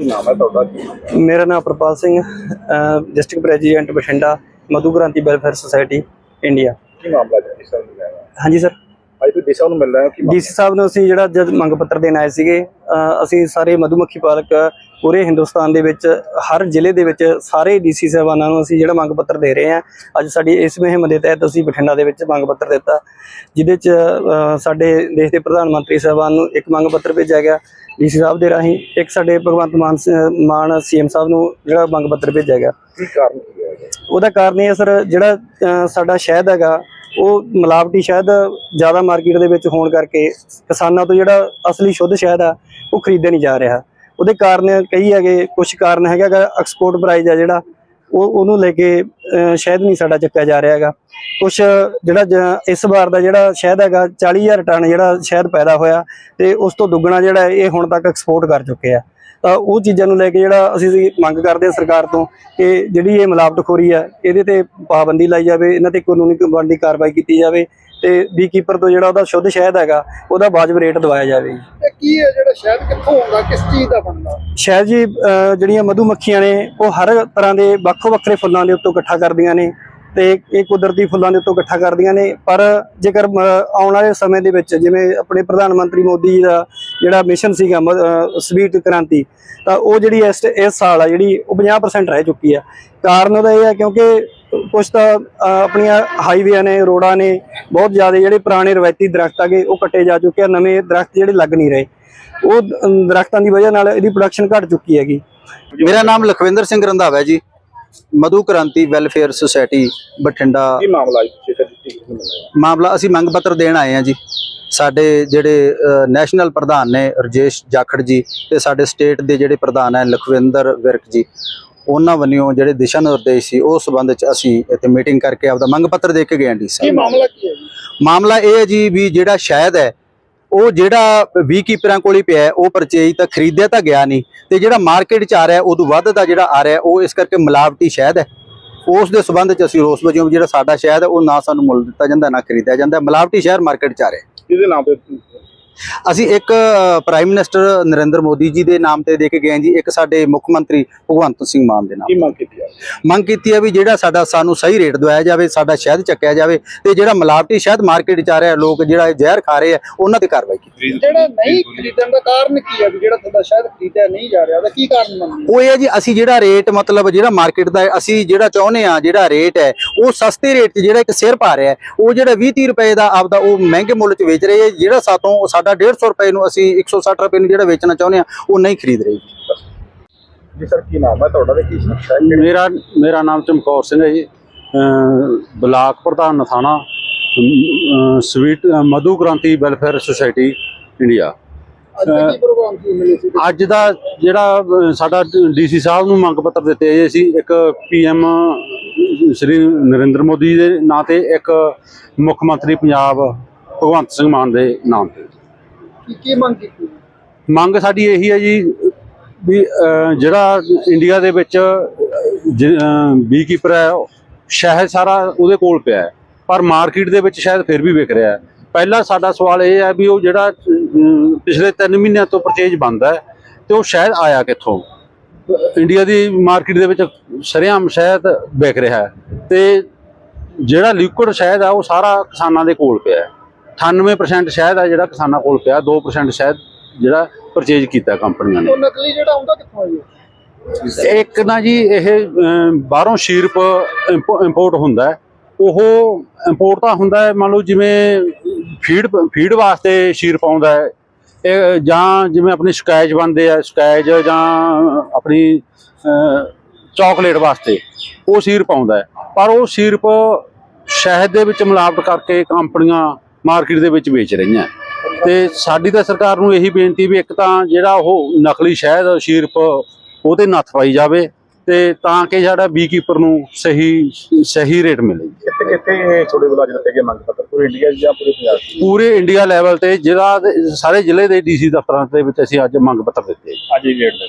ਕੀ ਨਾਮ ਹੈ ਤੁਹਾਡਾ? ਕੀ ਮੇਰਾ ਨਾਮ Prapal Singh district president Bathinda Madhu Kranti welfare society India ਕੀ ਮਾਮਲਾ ਹੈ ਹਾਂਜੀ ਸਰ। ਅੱਜ ਤੁਸੀਂ ਦਿਸ਼ਾ ਨੂੰ ਮਿਲ ਰਹੇ ਹੋ ਕਿ ਡੀਸੀ ਸਾਹਿਬ ਨੂੰ ਅਸੀਂ ਜਿਹੜਾ ਜਦ ਮੰਗ ਪੱਤਰ ਦੇਣ ਆਏ ਸੀਗੇ ਅਸੀਂ ਸਾਰੇ ਮਧੂਮੱਖੀ ਪਾਲਕ ਪੂਰੇ ਹਿੰਦੁਸਤਾਨ ਦੇ ਵਿੱਚ ਹਰ ਜ਼ਿਲ੍ਹੇ ਦੇ ਵਿੱਚ ਸਾਰੇ ਡੀਸੀ ਸਾਹਿਬਾਨਾਂ ਨੂੰ ਅਸੀਂ ਜਿਹੜਾ ਮੰਗ ਪੱਤਰ ਦੇ ਰਹੇ ਹਾਂ ਅੱਜ ਸਾਡੀ ਇਸ ਮੁਹਿੰਮ ਦੇ ਤਹਿਤ ਅਸੀਂ ਬਠਿੰਡਾ ਦੇ ਵਿੱਚ ਮੰਗ ਪੱਤਰ ਦਿੱਤਾ ਜਿਹਦੇ ਚ ਸਾਡੇ ਦੇਸ਼ ਦੇ ਪ੍ਰਧਾਨ ਮੰਤਰੀ ਸਾਹਿਬਾਨ ਨੂੰ ਇੱਕ ਮੰਗ ਪੱਤਰ ਭੇਜਿਆ ਗਿਆ ਡੀਸੀ ਸਾਹਿਬ ਦੇ ਰਾਹੀਂ ਇੱਕ ਸਾਡੇ ਭਗਵੰਤ ਮਾਨ ਮਾਨ ਸੀਐਮ ਸਾਹਿਬ ਨੂੰ ਜਿਹੜਾ ਮੰਗ ਪੱਤਰ ਭੇਜਿਆ ਗਿਆ। ਕੀ ਕਾਰਨ ਉਹਦਾ ਕਾਰਨ ਇਹ ਹੈ ਸਰ ਜਿਹੜਾ ਸਾਡਾ ਸ਼ਹਿਦ ਹੈਗਾ ਉਹ ਮਿਲਾਵਟੀ ਸ਼ਹਿਦ ਜ਼ਿਆਦਾ ਮਾਰਕੀਟ ਦੇ ਵਿੱਚ ਹੋਣ ਕਰਕੇ ਕਿਸਾਨਾਂ ਤੋਂ ਜਿਹੜਾ ਅਸਲੀ ਸ਼ੁੱਧ ਸ਼ਹਿਦ ਆ ਉਹ ਖਰੀਦਿਆ ਨਹੀਂ ਜਾ ਰਿਹਾ। ਉਹਦੇ ਕਾਰਨ ਕਈ ਹੈਗੇ ਕੁਝ ਕਾਰਨ ਹੈਗਾ ਗਾ ਐਕਸਪੋਰਟ ਪ੍ਰਾਈਜ਼ ਆ ਜਿਹੜਾ ਉਹ ਉਹਨੂੰ ਲੈ ਕੇ ਅ, ਸ਼ਹਿਦ ਨਹੀਂ ਸਾਡਾ ਚੱਕਿਆ ਜਾ ਰਿਹਾ ਹੈਗਾ। ਕੁਝ ਜਿਹੜਾ ਜ- ਇਸ ਵਾਰ ਦਾ ਜਿਹੜਾ ਸ਼ਹਿਦ ਹੈਗਾ 40000 ਟਨ ਜਿਹੜਾ ਸ਼ਹਿਦ ਪੈਦਾ ਹੋਇਆ ਤੇ ਉਸ ਤੋਂ ਦੁੱਗਣਾ ਜਿਹੜਾ ਇਹ ਹੁਣ ਤੱਕ ਐਕਸਪੋਰਟ ਕਰ ਚੁੱਕੇ ਆ। ਤਾਂ ਉਹ ਚੀਜ਼ਾਂ ਨੂੰ ਲੈ ਕੇ ਜਿਹੜਾ ਅਸੀਂ ਮੰਗ ਕਰਦੇ ਹਾਂ ਸਰਕਾਰ ਤੋਂ ਕਿ ਜਿਹੜੀ ਇਹ ਮਿਲਾਵਟਖੋਰੀ ਆ ਇਹਦੇ ਤੇ ਪਾਬੰਦੀ ਲਾਈ ਜਾਵੇ ਇਹਨਾਂ ਤੇ ਕਾਨੂੰਨੀ ਬਣਦੀ ਕਾਰਵਾਈ ਕੀਤੀ ਜਾਵੇ ਤੇ ਬੀਕੀਪਰ ਤੋਂ ਜਿਹੜਾ ਉਹਦਾ ਸ਼ੁੱਧ ਸ਼ਹਿਦ ਹੈਗਾ ਉਹਦਾ ਵਾਜਬ ਰੇਟ ਦਵਾਇਆ ਜਾਵੇ ਇਹ ਕੀ ਹੈ ਜਿਹੜਾ ਸ਼ਹਿਦ ਕਿੱਥੋਂ ਆਉਂਦਾ, ਕਿਸ ਚੀਜ਼ ਦਾ ਬਣਦਾ? ਸ਼ਹਿਦ ਜੀ ਜਿਹੜੀਆਂ ਮਧੂ ਮੱਖੀਆਂ ਨੇ, ਉਹ ਹਰ ਤਰ੍ਹਾਂ ਦੇ ਵੱਖੋ ਵੱਖਰੇ ਫੁੱਲਾਂ ਦੇ ਉੱਤੋਂ ਇਕੱਠਾ ਕਰਦੀਆਂ ਨੇ ਤੇ ਇਹ ਕੁਦਰਤੀ ਫੁੱਲਾਂ ਦੇ ਉੱਤੋਂ ਇਕੱਠਾ ਕਰਦੀਆਂ ਨੇ। ਪਰ ਜੇਕਰ ਆਉਣ ਵਾਲੇ ਸਮੇਂ ਦੇ ਵਿੱਚ ਜਿਵੇਂ ਆਪਣੇ ਪ੍ਰਧਾਨ ਮੰਤਰੀ ਮੋਦੀ ਜੀ ਦਾ ਜਿਹੜਾ ਮਿਸ਼ਨ ਸੀਗਾ ਸਵੀਟ ਕ੍ਰਾਂਤੀ, ਤਾਂ ਉਹ ਜਿਹੜੀ ਇਸ ਇਸ ਸਾਲ ਆ, ਜਿਹੜੀ ਉਹ 50% ਰਹਿ ਚੁੱਕੀ ਆ। ਕਾਰਨ ਉਹਦਾ ਇਹ ਹੈ ਕਿਉਂਕਿ ਕੁਝ ਤਾਂ ਆਪਣੀਆਂ ਹਾਈਵੇਆਂ ਨੇ ਰੋਡਾਂ ਨੇ ਬਹੁਤ ਜ਼ਿਆਦਾ ਜਿਹੜੇ ਪੁਰਾਣੇ ਰਵਾਇਤੀ ਦਰਖਤ ਆਗੇ ਉਹ ਕੱਟੇ ਜਾ ਚੁੱਕੇ ਆ ਨਵੇਂ ਦਰਖਤ ਜਿਹੜੇ ਲੱਗ ਨਹੀਂ ਰਹੇ। ਉਹ ਦਰਖਤਾਂ ਦੀ ਵਜ੍ਹਾ ਨਾਲ ਇਹਦੀ ਪ੍ਰੋਡਕਸ਼ਨ ਘਟ ਚੁੱਕੀ ਹੈਗੀ। ਮੇਰਾ ਨਾਮ ਲਖਵਿੰਦਰ ਸਿੰਘ ਰੰਧਾਵਾ ਹੈ ਜੀ। ਮਧੂ ਕ੍ਰਾਂਤੀ ਵੈਲਫੇਅਰ ਸੁਸਾਇਟੀ ਬਠਿੰਡਾ। ਕੀ ਮਾਮਲਾ ਮਾਮਲਾ ਅਸੀਂ ਮੰਗ ਪੱਤਰ ਦੇਣ ਆਏ ਹਾਂ ਜੀ। ਸਾਡੇ ਜਿਹੜੇ ਨੈਸ਼ਨਲ ਪ੍ਰਧਾਨ ਨੇ ਰਜੇਸ਼ ਜਾਖੜ ਜੀ ਤੇ ਸਾਡੇ ਸਟੇਟ ਦੇ ਜਿਹੜੇ ਪ੍ਰਧਾਨ ਹੈ ਲਖਵਿੰਦਰ ਵਿਰਕ ਜੀ ਉਹਨਾਂ ਵੱਲੋਂ ਜਿਹੜੇ ਦਿਸ਼ਾ ਨਿਰਦੇਸ਼ ਸੀ ਉਸ ਸੰਬੰਧ ਚ ਅਸੀਂ ਇੱਥੇ ਮੀਟਿੰਗ ਕਰਕੇ ਆਪਦਾ ਮੰਗ ਪੱਤਰ ਦੇ ਕੇ ਗਏ ਡੀ ਕੀ ਸਾਹਿਬ। ਮਾਮਲਾ ਕੀ ਹੈ ਜੀ? ਮਾਮਲਾ ਇਹ ਹੈ ਜੀ ਵੀ ਜਿਹੜਾ ਸ਼ਾਇਦ ਹੈ ਉਹ ਜਿਹੜਾ ਵੀ ਕੀਪਰਾਂ ਕੋਲ ਹੀ ਪਿਆ ਉਹ ਪਰਚੇਜ ਤਾਂ ਖਰੀਦਿਆ ਤਾਂ ਗਿਆ ਨਹੀਂ ਤੇ ਜਿਹੜਾ ਮਾਰਕੀਟ 'ਚ ਆ ਰਿਹਾ ਉਦੋਂ ਵੱਧ ਦਾ ਜਿਹੜਾ ਆ ਰਿਹਾ ਉਹ ਇਸ ਕਰਕੇ ਮਿਲਾਵਟੀ ਸ਼ਹਿਦ ਹੈ। ਉਸ ਦੇ ਸਬੰਧ 'ਚ ਅਸੀਂ ਰੋਸ ਵਜੋਂ ਜਿਹੜਾ ਸਾਡਾ ਸ਼ਹਿਦ ਹੈ ਉਹ ਨਾ ਸਾਨੂੰ ਮੁੱਲ ਦਿੱਤਾ ਜਾਂਦਾ ਨਾ ਖਰੀਦਿਆ ਜਾਂਦਾ ਮਿਲਾਵਟੀ ਸ਼ਹਿਰ ਮਾਰਕੀਟ 'ਚ ਆ ਰਿਹਾ ਕਿਹਦੇ ਨਾਮ ਤੇ ਅਸੀਂ ਇੱਕ ਪ੍ਰਾਈਮ ਮਿਨਿਸਟਰ ਨਰਿੰਦਰ ਮੋਦੀ ਜੀ ਦੇ ਨਾਮ ਤੇ ਦੇ ਕੇ ਗਏ ਜੀ, ਇੱਕ ਸਾਡੇ ਮੁੱਖ ਮੰਤਰੀ ਭਗਵੰਤ ਸਿੰਘ ਮਾਨ ਦੇ ਨਾਮ ਕੀ ਮੰਗ ਕੀਤੀ ਮੰਗ ਕੀਤੀ ਹੈ ਵੀ ਜਿਹੜਾ ਸਾਡਾ ਸਾਨੂੰ ਸਹੀ ਰੇਟ ਦਵਾਇਆ ਜਾਵੇ ਸਾਡਾ ਸ਼ਹਿਦ ਚੱਕਿਆ ਜਾਵੇ ਤੇ ਜਿਹੜਾ ਮਿਲਾਵਟੀ ਸ਼ਹਿਦ ਮਾਰਕੀਟ 'ਚ ਆ ਰਿਹਾ ਲੋਕ ਜਿਹੜਾ ਇਹ ਜ਼ਹਿਰ ਖਾ ਰਹੇ ਆ ਉਹਨਾਂ ਤੇ ਕਾਰਵਾਈ ਕੀਤੀ ਜਿਹੜਾ ਨਹੀਂ ਖਰੀਦਣ ਦਾ ਕਾਰਨ ਕੀ ਹੈ ਵੀ ਜਿਹੜਾ ਤੁਹਾਡਾ ਸ਼ਹਿਦ ਖਰੀਦਿਆ ਨਹੀਂ ਜਾ ਰਿਹਾ? ਉਹਦਾ ਕੀ ਕਾਰਨ ਮੰਨਦੇ ਉਹ ਇਹ ਹੈ ਜੀ ਅਸੀਂ ਜਿਹੜਾ ਰੇਟ ਮਤਲਬ ਜਿਹੜਾ ਮਾਰਕੀਟ ਦਾ ਅਸੀਂ ਜਿਹੜਾ ਚਾਹੁੰਦੇ ਆ ਜਿਹੜਾ ਰੇਟ ਹੈ ਉਹ ਸਸਤੇ ਰੇਟ 'ਚ ਜਿਹੜਾ ਇੱਕ ਸਿਰ ਪਾ ਰਿਹਾ ਉਹ ਜਿਹੜਾ 20 30 ਰੁਪਏ ਦਾ ਆਪਦਾ ਉਹ ਮਹਿੰਗੇ ਮੁੱਲ 'ਚ ਵੇਚ ਰਹੇ ਹੈ ਜਿਹੜਾ ਸਾਤੋਂ ਸਾਡਾ 150 ਰੁਪਏ ਨੂੰ ਅਸੀਂ 160 ਰੁਪਏ ਨੂੰ ਜਿਹੜਾ ਵੇਚਣਾ ਚਾਹੁੰਦੇ ਆ ਉਹ ਨਹੀਂ ਖਰੀਦ ਰਹੇ ਜੀ ਸਰ ਕੀ ਨਾਮ ਹੈ ਤੁਹਾਡਾ ਤੇ ਕੀ ਸਮੱਸਿਆ ਹੈ ਕਿਹੜੇ- ਮੇਰਾ ਮੇਰਾ ਨਾਮ ਚਮਕੌਰ ਸਿੰਘ ਹੈ ਜੀ। ਬਲਾਕ ਪ੍ਰਧਾਨ ਨਥਾਣਾ ਅਮ ਸਵੀਟ ਮਧੂ ਕ੍ਰਾਂਤੀ ਵੈਲਫੇਅਰ ਸੁਸਾਇਟੀ ਇੰਡੀਆ। ਅੱਜ ਦਾ ਕੀ ਪ੍ਰੋਗਰਾਮ ਸੀ ਮਿਲੇ ਸੀ ਅੱਜ ਦਾ ਜਿਹੜਾ ਸਾਡਾ ਡੀਸੀ ਸਾਹਿਬ ਨੂੰ ਮੰਗ ਪੱਤਰ ਦਿੱਤੇ ਗਏ ਸੀ ਇੱਕ ਪੀਐਮ ਸ੍ਰੀ ਨਰਿੰਦਰ ਮੋਦੀ ਦੇ ਨਾਂ ਤੇ ਇੱਕ ਮੁੱਖ ਮੰਤਰੀ ਪੰਜਾਬ ਭਗਵੰਤ ਸਿੰਘ ਮਾਨ ਦੇ ਨਾਮ ਤੇ। ਕੀ ਕੀ ਮੰਗ ਕੀਤੀ? ਮੰਗ ਸਾਡੀ ਇਹੀ ਹੈ ਜੀ ਵੀ ਜਿਹੜਾ ਇੰਡੀਆ ਦੇ ਵਿੱਚ ਬੀ ਕੀਪਰ ਹੈ, ਸ਼ਹਿਦ ਸਾਰਾ ਉਹਦੇ ਕੋਲ ਪਿਆ ਹੈ। ਪਰ ਮਾਰਕੀਟ ਦੇ ਵਿੱਚ ਸ਼ਾਇਦ ਫਿਰ ਵੀ ਵਿਕ ਰਿਹਾ ਹੈ। ਪਹਿਲਾ ਸਾਡਾ ਸਵਾਲ ਇਹ ਹੈ ਵੀ ਉਹ ਜਿਹੜਾ ਪਿਛਲੇ 3 ਮਹੀਨਿਆਂ ਤੋਂ ਪਰਚੇਜ ਬੰਦ ਹੈ, ਤੇ ਉਹ ਸ਼ਾਇਦ ਆਇਆ ਕਿੱਥੋਂ? ਇੰਡੀਆ ਦੀ ਮਾਰਕੀਟ ਦੇ ਵਿੱਚ ਸਰਿਆਮ ਸ਼ਹਿਦ ਵਿਕ ਰਿਹਾ ਹੈ। ਤੇ ਜਿਹੜਾ ਲਿਕੁਇਡ ਸ਼ਹਿਦ ਆ, ਉਹ ਸਾਰਾ ਕਿਸਾਨਾਂ ਦੇ ਕੋਲ ਪਿਆ ਹੈ। 98% ਸ਼ਹਿਦ ਆ ਜਿਹੜਾ ਕਿਸਾਨਾਂ ਕੋਲ ਪਿਆ 2% ਸ਼ਾਇਦ ਜਿਹੜਾ ਪਰਚੇਜ ਕੀਤਾ ਕੰਪਨੀਆਂ ਨੇ। ਉਹ ਨਕਲੀ ਜਿਹੜਾ ਆਉਂਦਾ ਕਿੱਥੋਂ ਜੀ? ਇੱਕ ਨਾ ਜੀ ਇਹ ਬਾਹਰੋਂ ਸ਼ੀਰਪ ਇੰਪੋਰਟ ਹੁੰਦਾ ਹੈ। ਉਹ ਇੰਪੋਰਟ ਤਾਂ ਹੁੰਦਾ ਹੈ ਮੰਨ ਲਓ ਜਿਵੇਂ ਫੀਡ ਫੀਡ ਵਾਸਤੇ ਸ਼ੀਰਪ ਆਉਂਦਾ ਹੈ। ਇਹ ਜਾਂ ਜਿਵੇਂ ਆਪਣੀ ਸਕੈਚ ਬਣਦੇ ਆ ਸਕੈਚ ਜਾਂ ਆਪਣੀ ਚਾਕਲੇਟ ਵਾਸਤੇ ਉਹ ਸੀਰਪ ਆਉਂਦਾ ਹੈ। ਪਰ ਉਹ ਸੀਰਪ ਸ਼ਹਿਦ ਦੇ ਵਿੱਚ ਮਿਲਾਵਟ ਕਰਕੇ ਕੰਪਨੀਆਂ ਮਾਰਕੀਟ ਦੇ ਵਿੱਚ ਵੇਚ ਰਹੀਆਂ। ਤੇ ਸਾਡੀ ਤਾਂ ਸਰਕਾਰ ਨੂੰ ਇਹੀ ਬੇਨਤੀ ਵੀ ਇੱਕ ਤਾਂ ਜਿਹੜਾ ਉਹ ਨਕਲੀ ਸ਼ਹਿਦ ਸ਼ੀਰਪ ਉਹਤੇ ਨੱਥ ਪਾਈ ਜਾਵੇ ਤੇ ਤਾਂ ਕਿ ਜਿਹੜਾ ਬੀਕੀਪਰ ਨੂੰ ਸਹੀ ਸਹੀ ਰੇਟ ਮਿਲੇ। ਕਿੱਥੇ ਕਿੱਥੇ ਤੁਹਾਡੇ ਵੱਲੋਂ ਅੱਜ ਗਏ ਮੰਗ ਪੱਤਰ? ਪੂਰੇ ਇੰਡੀਆ ਜਾਂ ਪੂਰੇ ਪੰਜਾਬ ਪੂਰੇ ਇੰਡੀਆ ਲੈਵਲ ਤੇ ਜਿਹੜਾ ਸਾਰੇ ਜ਼ਿਲ੍ਹੇ ਦੇ ਡੀਸੀ ਦਫ਼ਤਰਾਂ ਦੇ ਵਿੱਚ ਅਸੀਂ ਅੱਜ ਮੰਗ ਪੱਤਰ ਦਿੱਤੇ। ਅੱਜ ਹੀ ਡੇਟ ਦੇ।